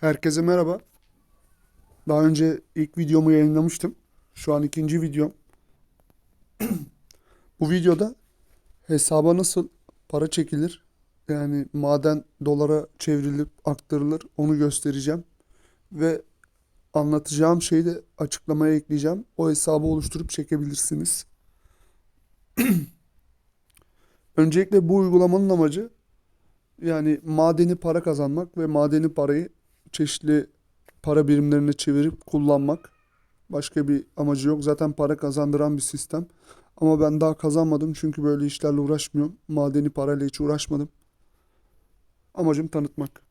Herkese merhaba. Daha önce ilk videomu yayınlamıştım. Şu an ikinci videom. Bu videoda hesaba nasıl para çekilir, yani maden dolara çevrilip aktarılır onu göstereceğim. Ve anlatacağım şeyi de açıklamaya ekleyeceğim. O hesabı oluşturup çekebilirsiniz. Öncelikle bu uygulamanın amacı yani madeni para kazanmak ve madeni parayı çeşitli para birimlerine çevirip kullanmak. Başka bir amacı yok. Zaten para kazandıran bir sistem. Ama ben daha kazanmadım çünkü böyle işlerle uğraşmıyorum. Madeni parayla hiç uğraşmadım. Amacım tanıtmak.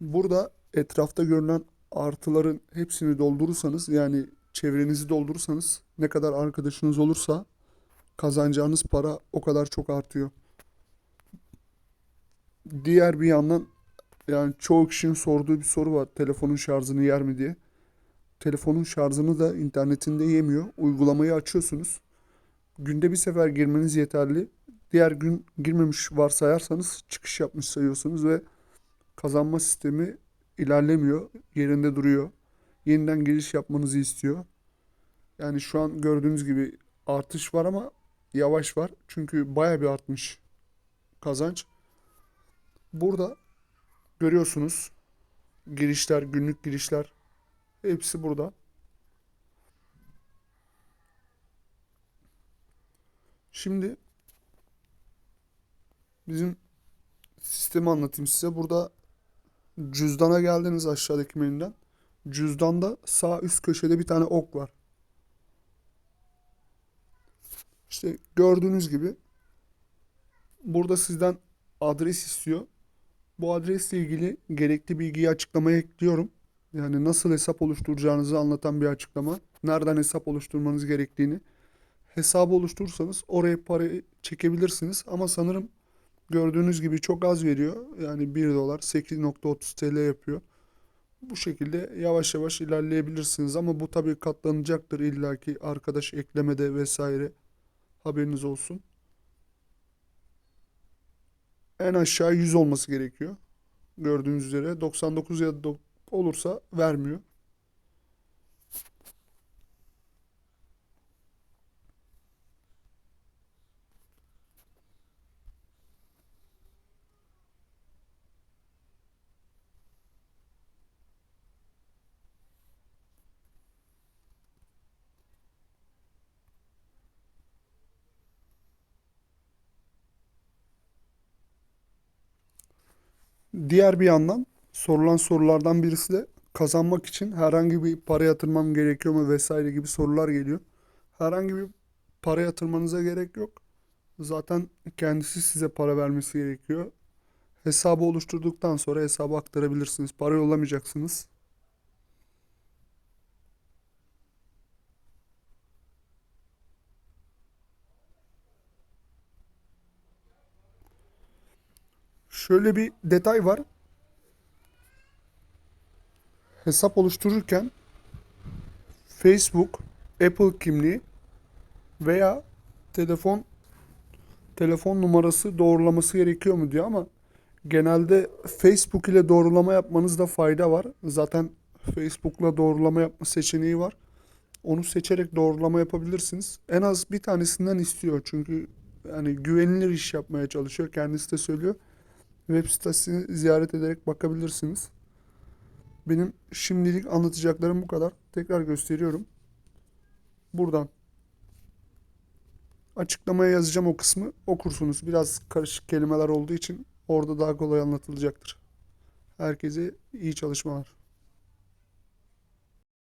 Burada etrafta görünen artıların hepsini doldurursanız yani çevrenizi doldurursanız ne kadar arkadaşınız olursa kazanacağınız para o kadar çok artıyor. Diğer bir yandan yani çoğu kişinin sorduğu bir soru var. Telefonun şarjını yer mi diye. Telefonun şarjını da internetinde yemiyor. Uygulamayı açıyorsunuz. Günde bir sefer girmeniz yeterli. Diğer gün girmemiş varsayarsanız çıkış yapmış sayıyorsunuz ve kazanma sistemi ilerlemiyor. Yerinde duruyor. Yeniden giriş yapmanızı istiyor. Yani şu an gördüğünüz gibi artış var ama yavaş var. Çünkü baya bir artmış kazanç. Burada görüyorsunuz girişler, günlük girişler hepsi burada. Şimdi bizim sistemi anlatayım size. Burada cüzdana geldiniz aşağıdaki menüden. Cüzdanda sağ üst köşede bir tane ok var. İşte gördüğünüz gibi burada sizden adres istiyor. Bu adresle ilgili gerekli bilgiyi açıklamaya ekliyorum. Yani nasıl hesap oluşturacağınızı anlatan bir açıklama. Nereden hesap oluşturmanız gerektiğini. Hesabı oluşturursanız oraya parayı çekebilirsiniz. Ama sanırım gördüğünüz gibi çok az veriyor. Yani 1 dolar 8.30 TL yapıyor. Bu şekilde yavaş yavaş ilerleyebilirsiniz. Ama bu tabii katlanacaktır illaki arkadaş eklemede vesaire. Haberiniz olsun. En aşağı 100 olması gerekiyor. Gördüğünüz üzere 99 ya da olursa vermiyor. Diğer bir yandan sorulan sorulardan birisi de kazanmak için herhangi bir para yatırmam gerekiyor mu vesaire gibi sorular geliyor. Herhangi bir para yatırmanıza gerek yok. Zaten kendisi size para vermesi gerekiyor. Hesabı oluşturduktan sonra hesaba aktarabilirsiniz. Para yollamayacaksınız. Şöyle bir detay var. Hesap oluştururken Facebook, Apple kimliği veya telefon telefon numarası doğrulaması gerekiyor mu diyor ama genelde Facebook ile doğrulama yapmanızda fayda var. Zaten Facebook'la doğrulama yapma seçeneği var. Onu seçerek doğrulama yapabilirsiniz. En az bir tanesinden istiyor çünkü yani güvenilir iş yapmaya çalışıyor. Kendisi de söylüyor. Web sitesini ziyaret ederek bakabilirsiniz. Benim şimdilik anlatacaklarım bu kadar. Tekrar gösteriyorum. Buradan açıklamaya yazacağım o kısmı. Okursunuz. Biraz karışık kelimeler olduğu için orada daha kolay anlatılacaktır. Herkese iyi çalışmalar.